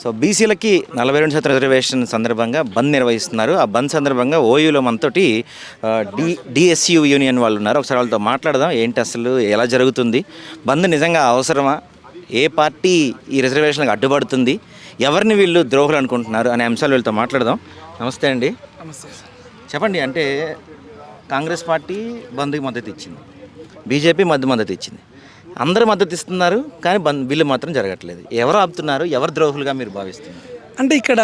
So బీసీలకి నలభై రెండు శాతం రిజర్వేషన్ సందర్భంగా బంద్ నిర్వహిస్తున్నారు. ఆ బంద్ సందర్భంగా ఓయూలో మనతోటి డి డిఎస్యు యూనియన్ వాళ్ళు ఉన్నారు. ఒకసారి వాళ్ళతో మాట్లాడదాం ఏంటి అసలు ఎలా జరుగుతుంది? బంద్ నిజంగా అవసరమా? ఏ పార్టీ ఈ రిజర్వేషన్లకు అడ్డుపడుతుంది? ఎవరిని వీళ్ళు ద్రోహులు అనుకుంటున్నారు అనే అంశాలు వీళ్ళతో మాట్లాడదాం. నమస్తే అండి. చెప్పండి అంటే కాంగ్రెస్ పార్టీ బంద్కి మద్దతు ఇచ్చింది. బీజేపీ మధ్య మద్దతు ఇచ్చింది. అందరూ మద్దతు ఇస్తున్నారు కానీ బంద్ బిల్లు మాత్రం జరగట్లేదు. ఎవరు ఆపుతున్నారు ఎవరు ద్రోహులుగా మీరు భావిస్తున్నారు? అంటే ఇక్కడ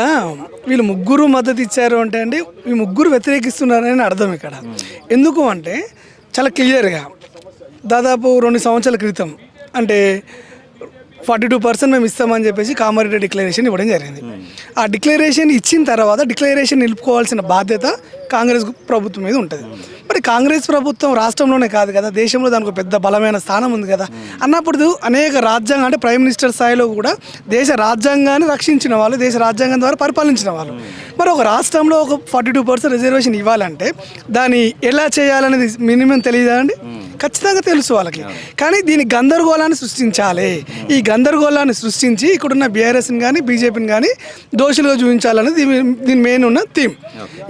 వీళ్ళు ముగ్గురు మద్దతు ఇచ్చారు అంటే అండి ఈ ముగ్గురు వ్యతిరేకిస్తున్నారని అర్థం ఇక్కడ. ఎందుకు అంటే చాలా క్లియర్గా దాదాపు రెండు సంవత్సరాల క్రితం అంటే ఫార్టీ టూ పర్సెంట్ మేము ఇస్తామని చెప్పేసి కామారెడ్డి డిక్లరేషన్ ఇవ్వడం జరిగింది. ఆ డిక్లరేషన్ ఇచ్చిన తర్వాత డిక్లరేషన్ నిలుపుకోవాల్సిన బాధ్యత కాంగ్రెస్ ప్రభుత్వం మీద ఉంటుంది. మరి కాంగ్రెస్ ప్రభుత్వం రాష్ట్రంలోనే కాదు కదా దేశంలో దానికి పెద్ద బలమైన స్థానం ఉంది కదా. అన్నప్పుడు అనేక రాజ్యాంగం అంటే ప్రైమ్ మినిస్టర్ స్థాయిలో కూడా దేశ రాజ్యాంగాన్ని రక్షించిన వాళ్ళు దేశ రాజ్యాంగం ద్వారా పరిపాలించిన వాళ్ళు. మరి ఒక రాష్ట్రంలో ఒక ఫార్టీ టూ పర్సెంట్ రిజర్వేషన్ ఇవ్వాలంటే దాన్ని ఎలా చేయాలనేది మినిమం తెలియదా అండి? ఖచ్చితంగా తెలుసు వాళ్ళకి. కానీ దీని గందరగోళాన్ని సృష్టించాలి. ఈ గందరగోళాన్ని సృష్టించి ఇక్కడున్న బీఆర్ఎస్ని కానీ బీజేపీని కానీ దోషులుగా చూపించాలనేది దీని దీని మెయిన్ ఉన్న థీమ్.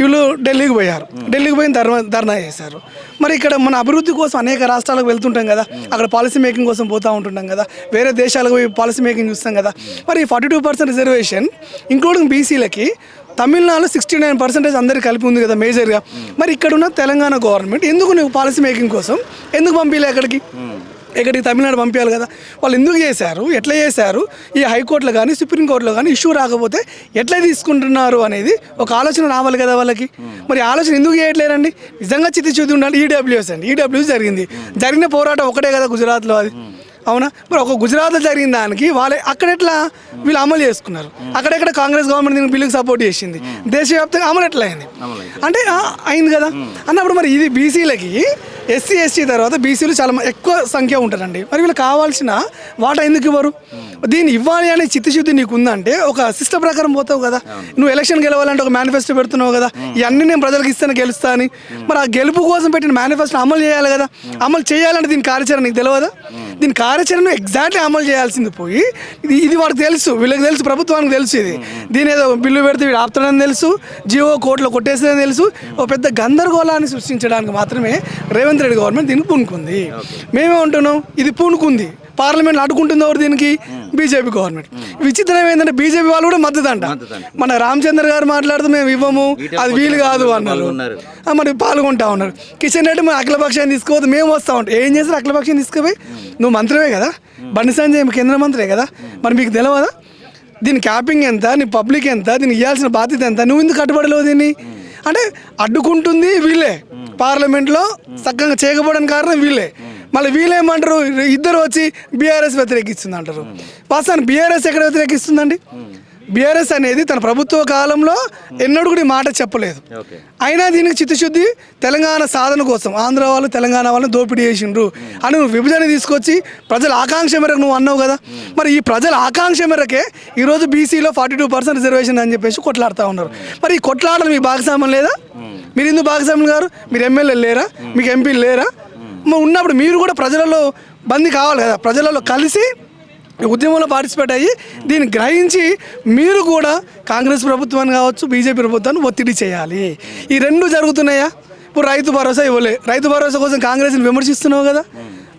వీళ్ళు ఢిల్లీకి పోయారు. ఢిల్లీకి పోయిన ధర్నా ధర్నా చేశారు. మరి ఇక్కడ మన అభివృద్ధి కోసం అనేక రాష్ట్రాలకు వెళ్తుంటాం కదా. అక్కడ పాలసీ మేకింగ్ కోసం పోతూ ఉంటుంటాం కదా. వేరే దేశాలకు పోయి పాలసీ మేకింగ్ చూస్తాం కదా. మరి forty two percent reservation including బీసీలకి తమిళనాడులో సిక్స్టీ నైన్ పర్సెంటేజ్ అందరికి కలిపి ఉంది కదా మేజర్గా మరి ఇక్కడ ఉన్న తెలంగాణ గవర్నమెంట్ ఎందుకు నువ్వు పాలసీ మేకింగ్ కోసం ఎందుకు పంపించలే ఎక్కడికి? ఎక్కడికి తమిళనాడు పంపించాలి కదా. వాళ్ళు ఎందుకు చేశారు? ఎట్లా చేశారు? ఈ హైకోర్టులో కానీ సుప్రీంకోర్టులో కానీ ఇష్యూ రాకపోతే ఎట్లా తీసుకుంటున్నారు అనేది ఒక ఆలోచన రావాలి కదా వాళ్ళకి. మరి ఆలోచన ఎందుకు చేయట్లేరండి నిజంగా చిత్తశుద్ధి ఉండాలి. ఈడబ్ల్యూఎస్ అండి. ఈడబ్ల్యూఎస్ జరిగింది. జరిగిన పోరాటం ఒకటే కదా గుజరాత్లో అది. అవునా? మరి ఒక గుజరాత్లో జరిగిన దానికి వాళ్ళే అక్కడ ఎట్లా? వీళ్ళు అమలు చేసుకున్నారు. అక్కడెక్కడ కాంగ్రెస్ గవర్నమెంట్ దీనికి బిల్లుకి సపోర్ట్ చేసింది. దేశవ్యాప్తంగా అమలు ఎట్లా అయింది అంటే అయింది కదా? అన్నప్పుడు మరి ఇది బీసీలకి ఎస్సీ ఎస్టీ తర్వాత బీసీలు చాలా ఎక్కువ సంఖ్య ఉంటారండి. మరి వీళ్ళకి కావాల్సిన వాటా ఎందుకు ఇవ్వరు? దీన్ని ఇవ్వాలి అనే చిత్తశుద్ధి నీకు ఉందంటే ఒక సిస్టమ్ ప్రకారం పోతావు కదా? నువ్వు ఎలక్షన్ గెలవాలంటే ఒక మేనిఫెస్టో పెడుతున్నావు కదా? ఇవన్నీ నేను ప్రజలకు ఇస్తాను గెలుస్తా అని. మరి ఆ గెలుపు కోసం పెట్టిన మేనిఫెస్టో అమలు చేయాలి కదా? అమలు చేయాలంటే దీని కార్యాచరణ నీకు తెలియదా దీని కార్యాచరణ ఎగ్జాక్ట్లీ అమలు చేయాల్సింది పోయి ఇది ఇది వాడికి తెలుసు వీళ్ళకి తెలుసు ప్రభుత్వానికి తెలుసు ఇది. దీని ఏదో బిల్లు పెడితే వీడు ఆపుతాడని తెలుసు జియో కోర్టులో కొట్టేసేదని తెలుసు. ఒక పెద్ద గందరగోళాన్ని సృష్టించడానికి మాత్రమే రేవంత్ రెడ్డి గవర్నమెంట్ దీనికి పూనుకుంది. మేమే ఉంటున్నాం ఇది పూనుకుంది. పార్లమెంట్ అడ్డుకుంటుంది ఎవరు దీనికి? బీజేపీ గవర్నమెంట్ విచిత్రం ఏంటంటే బీజేపీ వాళ్ళు కూడా మద్దతు అంట. మన రామచంద్ర గారు మాట్లాడుతూ మేము ఇవ్వము. అది వీలు కాదు అన్నారు. మరి పాల్గొంటా ఉన్నారు. కిషన్ రెడ్డి మరి అఖిలపక్షాన్ని తీసుకోవద్దు మేము వస్తా ఉంటాం. ఏం చేస్తారు అఖిలపక్షాన్ని తీసుకుపోయి? నువ్వు మంత్రివే కదా? బండి సంజయ్ కేంద్ర మంత్రే కదా? మరి మీకు తెలియదా దీని క్యాపింగ్ ఎంత? నీ పబ్లిక్ ఎంత? దీనికి ఇవ్వాల్సిన బాధ్యత ఎంత? నువ్వు ఎందుకు కట్టుబడలేవు దీన్ని? అంటే అడ్డుకుంటుంది వీళ్ళే. పార్లమెంట్లో చక్కగా చేయకపోవడానికి కారణం వీళ్ళే. మళ్ళీ వీళ్ళేమంటారు? ఇద్దరు వచ్చి బీఆర్ఎస్ వ్యతిరేకిస్తుంది అంటారు వాస్తవాన్ని బీఆర్ఎస్ ఎక్కడ వ్యతిరేకిస్తుందండి? బీఆర్ఎస్ అనేది తన ప్రభుత్వ కాలంలో ఎన్నడూ కూడా ఈ మాట చెప్పలేదు. అయినా దీనికి చిత్తశుద్ధి తెలంగాణ సాధన కోసం ఆంధ్ర వాళ్ళు తెలంగాణ వాళ్ళని దోపిడీ చేసిండ్రు అని నువ్వు విభజన తీసుకొచ్చి ప్రజల ఆకాంక్ష మేరకు నువ్వు అన్నావు కదా. మరి ఈ ప్రజల ఆకాంక్ష మేరకే ఈరోజు బీసీలో ఫార్టీ టూ పర్సెంట్ రిజర్వేషన్ అని చెప్పేసి కొట్లాడుతూ ఉన్నారు. మరి ఈ కొట్లాడలు మీ భాగస్వామ్యం లేదా? మీరు ఎందుకు భాగస్వామ్యం గారు? మీరు ఎమ్మెల్యేలు లేరా? మీకు ఎంపీలు లేరా? ఉన్నప్పుడు మీరు కూడా ప్రజలలో బందీ కావాలి కదా. ప్రజలలో కలిసి ఉద్యమంలో పార్టిసిపేట్ అయ్యి దీన్ని గ్రహించి మీరు కూడా కాంగ్రెస్ ప్రభుత్వాన్ని కావచ్చు బీజేపీ ప్రభుత్వాన్ని ఒత్తిడి చేయాలి. ఈ రెండు జరుగుతున్నాయా? ఇప్పుడు రైతు భరోసా ఇవ్వలే. రైతు భరోసా కోసం కాంగ్రెస్ని విమర్శిస్తున్నావు కదా?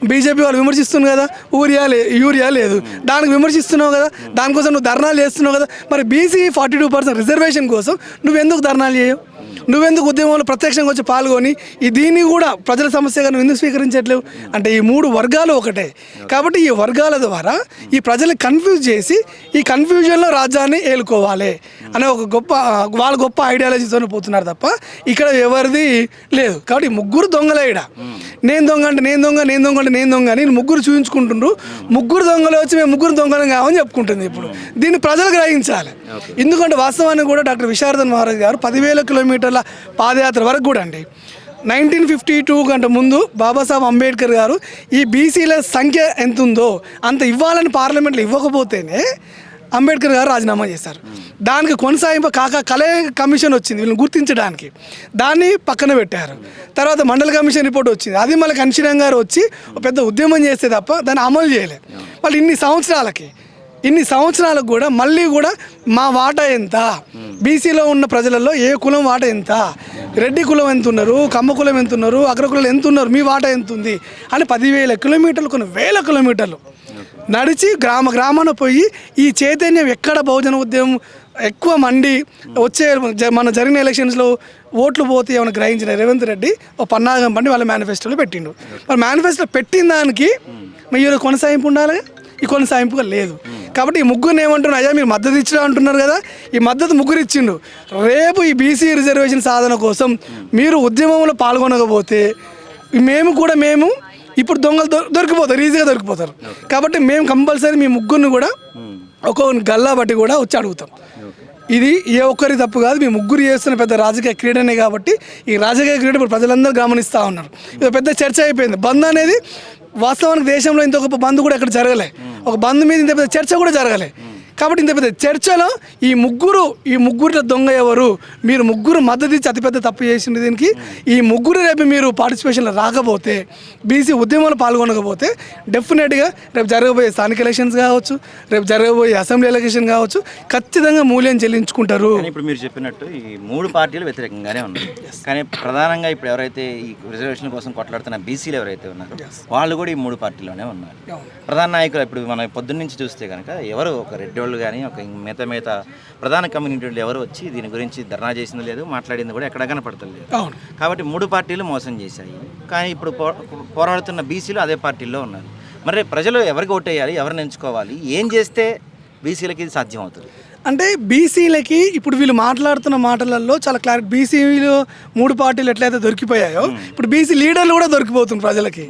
బీజేపీ వాళ్ళు విమర్శిస్తున్నారు కదా? ఊరియా లే యూరియా లేదు. దానికి విమర్శిస్తున్నావు కదా? దానికోసం నువ్వు ధర్నాలు చేస్తున్నావు కదా? మరి BC forty two percent reservation కోసం నువ్వెందుకు ధర్నాలు చేయవు? నువ్వెందుకు ఉద్యమంలో ప్రత్యక్షంగా వచ్చి పాల్గొని ఈ దీన్ని కూడా ప్రజల సమస్యగా నువ్వు ఎందుకు స్వీకరించట్లేవు? అంటే ఈ మూడు వర్గాలు ఒకటే. కాబట్టి ఈ వర్గాల ద్వారా ఈ ప్రజలు కన్ఫ్యూజ్ చేసి ఈ కన్ఫ్యూజన్లో రాజ్యాన్ని ఏలుకోవాలి అనే ఒక గొప్ప వాళ్ళ గొప్ప ఐడియాలజీతో పోతున్నారు తప్ప ఇక్కడ ఎవరిది లేదు. కాబట్టి ముగ్గురు దొంగలే ఇక్కడ నేను దొంగ అంటే నేను దొంగ నేను దొంగ అంటే నేను దొంగ అని ముగ్గురు చూపించుకుంటుండ్రు. ముగ్గురు దొంగలు వచ్చి మేము ముగ్గురు దొంగలం కావని చెప్పుకుంటుంది ఇప్పుడు. దీన్ని ప్రజలు గ్రహించాలి. ఎందుకంటే వాస్తవానికి కూడా డాక్టర్ విశారదన్ మహారాజ్ గారు పదివేల కిలోమీటర్ల పాదయాత్ర వరకు కూడా అండి. నైన్టీన్ ఫిఫ్టీ టూ కంటే ముందు బాబాసాహెబ్ అంబేద్కర్ గారు ఈ బీసీల సంఖ్య ఎంత ఉందో అంత ఇవ్వాలని పార్లమెంట్లో ఇవ్వకపోతేనే అంబేద్కర్ గారు రాజీనామా చేశారు. దానికి కొనసాగింపు కాక కలే కమిషన్ వచ్చింది వీళ్ళని గుర్తించడానికి. దాన్ని పక్కన పెట్టారు. తర్వాత మండల కమిషన్ రిపోర్ట్ వచ్చింది. అది మళ్ళీ కన్షీరం గారు వచ్చి ఒక పెద్ద ఉద్యమం చేస్తే తప్ప దాన్ని అమలు చేయలేదు వాళ్ళు ఇన్ని సంవత్సరాలకి ఇన్ని సంవత్సరాలకు కూడా మళ్ళీ కూడా మా వాటా ఎంత? బీసీలో ఉన్న ప్రజలలో ఏ కులం వాటా ఎంత? రెడ్డి కులం ఎంత ఉన్నారు? కమ్మ కులం ఎంత ఉన్నారు? అగ్రకులం ఎంత ఉన్నారు? మీ వాటా ఎంత ఉంది? అని పదివేల కిలోమీటర్లు కొన్ని వేల కిలోమీటర్లు నడిచి గ్రామ గ్రామాన పోయి ఈ చైతన్యం ఎక్కడ బహుజన ఉద్యమం ఎక్కువ మండి వచ్చే జ- మన జరిగిన ఎలక్షన్స్లో ఓట్లు పోతే ఏమైనా గ్రహించిన రేవంత్ రెడ్డి ఓ పన్నాగం పండి వాళ్ళ మేనిఫెస్టోలో పెట్టిండు. మరి మేనిఫెస్టో పెట్టిన దానికి మీరు కొనసాగింపు ఉండాలి ఈ కొనసాగింపుగా లేదు. కాబట్టి ఈ ముగ్గురిని ఏమంటున్నారు? అయ్యా మీరు మద్దతు ఇచ్చినా అంటున్నారు కదా? ఈ మద్దతు ముగ్గురు ఇచ్చిండు రేపు ఈ బీసీ రిజర్వేషన్ సాధన కోసం మీరు ఉద్యమంలో పాల్గొనకపోతే మేము కూడా మేము ఇప్పుడు దొంగలు దొరికిపోతారు ఈజీగా దొరికిపోతారు. కాబట్టి మేము కంపల్సరీ మీ ముగ్గురిని కూడా ఒక గల్లా బట్టి కూడా వచ్చి అడుగుతాం. ఇది ఏ ఒక్కరి తప్పు కాదు మీ ముగ్గురు చేస్తున్న పెద్ద రాజకీయ క్రీడనే కాబట్టి ఈ రాజకీయ క్రీడ ఇప్పుడు ప్రజలందరూ గమనిస్తూ ఉన్నారు. ఇది పెద్ద చర్చ అయిపోయింది. బంద్ అనేది వాస్తవానికి దేశంలో ఇంత గొప్ప బంద్ కూడా ఎక్కడ జరగలే. ఒక బంద్ మీద ఇంత పెద్ద చర్చ కూడా జరగలే. కాబట్టి ఇంత పెద్ద చర్చలో ఈ ముగ్గురు ఈ ముగ్గురు దొంగ ఎవరు? మీరు ముగ్గురు మద్దతు ఇచ్చి అతిపెద్ద తప్పు చేసింది దీనికి. ఈ ముగ్గురు రేపు మీరు పార్టిసిపేషన్లో రాకపోతే బీసీ ఉద్యమంలో పాల్గొనకపోతే డెఫినెట్గా రేపు జరగబోయే స్థానిక ఎలక్షన్స్ కావచ్చు రేపు జరగబోయే అసెంబ్లీ ఎలక్షన్ కావచ్చు ఖచ్చితంగా మూల్యం చెల్లించుకుంటారు. ఇప్పుడు మీరు చెప్పినట్టు ఈ మూడు పార్టీలు వ్యతిరేకంగానే ఉన్నాయి. కానీ ప్రధానంగా ఇప్పుడు ఎవరైతే ఈ రిజర్వేషన్ కోసం కొట్లాడుతున్న బీసీలు ఎవరైతే ఉన్నారో వాళ్ళు కూడా ఈ మూడు పార్టీలోనే ఉన్నారు. ప్రధాన నాయకులు ఇప్పుడు మనం పొద్దున్న నుంచి చూస్తే కనుక ఎవరు ఒక రెడ్డి వాళ్ళు కానీ ఒక మిగతా మిగతా ప్రధాన కమ్యూనిటీ వాళ్ళు ఎవరు వచ్చి దీని గురించి ధర్నా చేసింది లేదు మాట్లాడింది కూడా ఎక్కడ కనపడతలేదు. కాబట్టి మూడు పార్టీలు మోసం చేశాయి. కానీ ఇప్పుడు పోరాడుతున్న బీసీలు అదే పార్టీల్లో ఉన్నారు. మరి ప్రజలు ఎవరికి ఓటేయాలి ఎవరిని ఎంచుకోవాలి ఏం చేస్తే బీసీలకి ఇది సాధ్యం అవుతుంది అంటే బీసీలకి ఇప్పుడు వీళ్ళు మాట్లాడుతున్న మాటలలో చాలా క్లారిటీ బీసీలు మూడు పార్టీలు ఎట్లయితే దొరికిపోయాయో ఇప్పుడు బీసీ లీడర్లు కూడా దొరికిపోతుంది ప్రజలకి.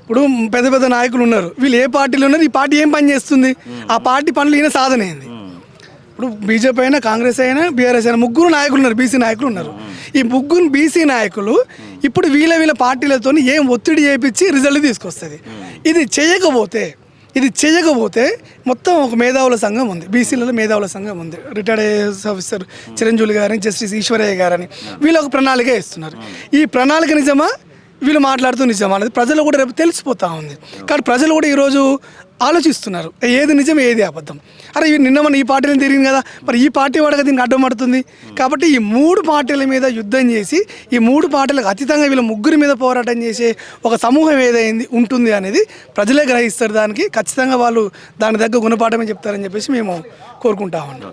ఇప్పుడు పెద్ద పెద్ద నాయకులు ఉన్నారు. వీళ్ళు ఏ పార్టీలో ఉన్నారు? ఈ పార్టీ ఏం పని చేస్తుంది? ఆ పార్టీ పనులు ఈయన సాధన ఏంది ఇప్పుడు బీజేపీ అయినా కాంగ్రెస్ అయినా బీఆర్ఎస్ అయినా ముగ్గురు నాయకులు ఉన్నారు బీసీ నాయకులు ఉన్నారు. ఈ ముగ్గురు బీసీ నాయకులు ఇప్పుడు వీళ్ళ వీళ్ళ పార్టీలతో ఏం ఒత్తిడి చేయించి రిజల్ట్ తీసుకొస్తుంది? ఇది చేయకపోతే ఇది చేయకపోతే మొత్తం ఒక మేధావుల సంఘం ఉంది. బీసీలలో మేధావుల సంఘం ఉంది. రిటైర్డ్ ఐఏఎస్ ఆఫీసర్ చిరంజీవి గారని జస్టిస్ ఈశ్వరయ్య గారని వీళ్ళు ఒక ప్రణాళిక ఇస్తున్నారు ఈ ప్రణాళిక నిజమా? వీళ్ళు మాట్లాడుతూ నిజం అనేది ప్రజలు కూడా రేపు తెలిసిపోతా ఉంది. కానీ ప్రజలు కూడా ఈరోజు ఆలోచిస్తున్నారు. ఏది నిజం ఏది అబద్ధం. అరే నిన్న మన ఈ పార్టీలను తిరిగింది కదా. మరి ఈ పార్టీ వాడక దీనికి అడ్డం పడుతుంది. కాబట్టి ఈ మూడు పార్టీల మీద యుద్ధం చేసి ఈ మూడు పార్టీలకు అతీతంగా వీళ్ళ ముగ్గురి మీద పోరాటం చేసే ఒక సమూహం ఏదైంది ఉంటుంది అనేది ప్రజలే గ్రహిస్తారు. దానికి ఖచ్చితంగా వాళ్ళు దాని దగ్గర గుణపాఠమే చెప్తారని చెప్పేసి మేము కోరుకుంటా ఉన్నాం.